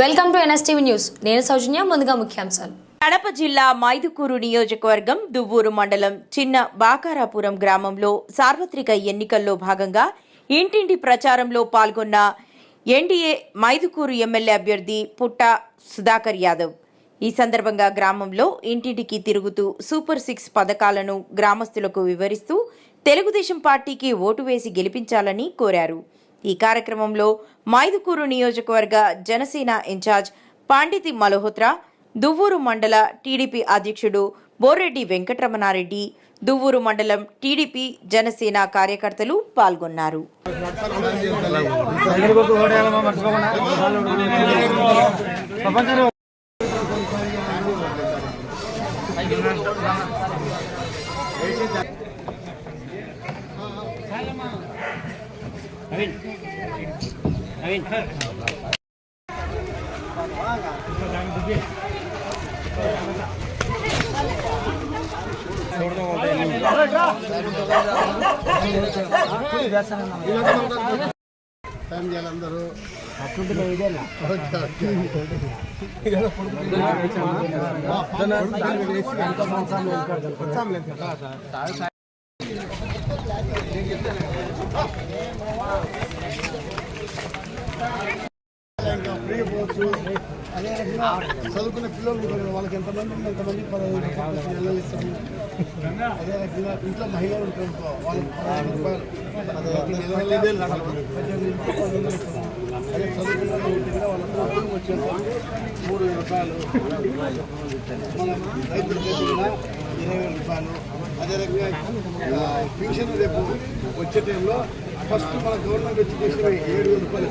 Welcome to NSTV news. నేను సౌజన్య ముందుగా ముఖ్యాంశాలు. కడప జిల్లా మైదుకూరు నియోజకవర్గం దువ్వూరు మండలం చిన్న బాకారాపురం గ్రామంలో సార్వత్రిక ఎన్నికల్లో భాగంగా ఇంటింటి ప్రచారంలో పాల్గొన్న ఎన్డీఏ మైదుకూరు ఎమ్మెల్యే అభ్యర్థి పుట్ట సుధాకర్ యాదవ్. ఈ సందర్భంగా గ్రామంలో ఇంటింటికి తిరుగుతూ సూపర్ సిక్స్ పథకాలను గ్రామస్తులకు వివరిస్తూ తెలుగుదేశం పార్టీకి ఓటు వేసి గెలిపించాలని కోరారు. ఈ కార్యక్రమంలో మైదుకూరు నియోజకవర్గ జనసేన ఇన్ఛార్జ్ పాండితి మల్హోత్రా దువ్వూరు మండల టీడీపీ అధ్యక్షుడు బోరెడ్డి వెంకటరమణారెడ్డి దువ్వూరు మండలం టీడీపీ జనసేన కార్యకర్తలు పాల్గొన్నారు. టైం చేయాలి అందరూ ఇంకా ఫ్రీ పోవచ్చు అదే రకంగా చదువుకునే పిల్లలు ఉంటారు వాళ్ళకి ఎంతమంది ఉంటే ఎంతమంది పదహైదు రూపాయలు ఇస్తాము అదే రకంగా ఇంట్లో మహిళలు ఉంటారు వాళ్ళకి పదహైదు రూపాయలు అదే చదువుకున్న ఉంటే కూడా వాళ్ళకి మూడు వేల రూపాయలు. రైతులు ఇరవై వేల రూపాయలు అదే రకంగా ఆ, పెన్షన్ రేపు వచ్చే టైంలో ఫస్ట్ మన గవర్నమెంట్ వచ్చి చేసిన ఏడు వేల రూపాయలు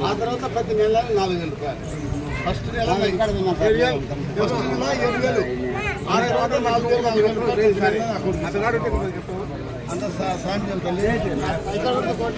ఆ తర్వాత ప్రతి నెల నాలుగు వేల రూపాయలు ఫస్ట్ నెల ఫస్ట్ నెల ఏడు వేలు ఆ తర్వాత నాలుగు వేలు నాలుగు వేల రూపాయలు అంత సాయం తల్లి